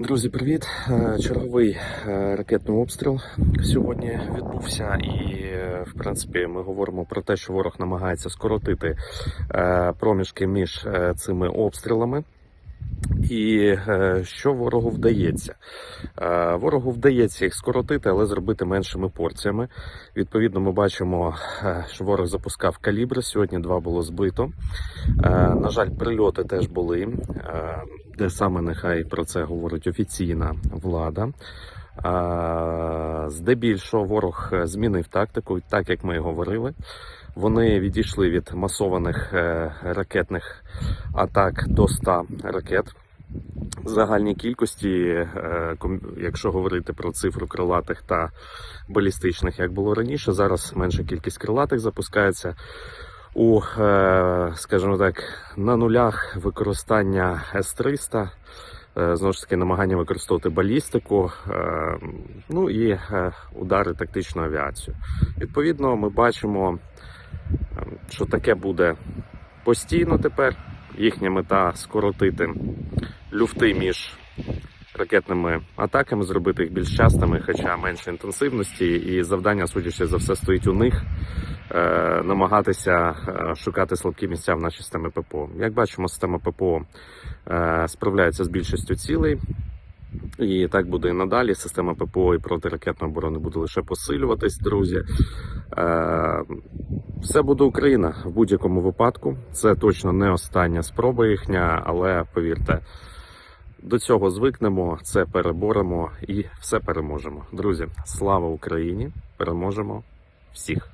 Друзі, привіт! Е, Черговий е, ракетний обстріл сьогодні відбувся, і е, в принципі ми говоримо про те, що ворог намагається скоротити проміжки між цими обстрілами. І е, що ворогу вдається? Е, Ворогу вдається їх скоротити, але зробити меншими порціями. Відповідно, ми бачимо, е, що ворог запускав калібри. Сьогодні два було збито. На жаль, прильоти теж були. Де саме нехай про це говорить офіційна влада. Здебільшого ворог змінив тактику, так як ми і говорили. Вони відійшли від масованих е, ракетних атак до 100 ракет. Загальній кількості, е, якщо говорити про цифру крилатих та балістичних, як було раніше, зараз менша кількість крилатих запускається у, е, скажімо так, на нулях використання С-300. Е, Знову ж таки, намагання використовувати балістику, е, ну і е, удари тактичну авіацію. Відповідно, ми бачимо, що таке буде постійно тепер. Їхня мета скоротити люфти між ракетними атаками, зробити їх більш частими, хоча менше інтенсивності. І завдання, судячи за все, стоїть у них намагатися е, шукати слабкі місця в нашій системі ППО. Як бачимо, система ППО е, справляється з більшістю цілей. І так буде і надалі. Система ППО і протиракетної оборони буде лише посилюватись, друзі. Е, все буде Україна в будь-якому випадку. Це точно не остання спроба їхня, але повірте, до цього звикнемо, це переборемо і все переможемо. Друзі, слава Україні! Переможемо всіх!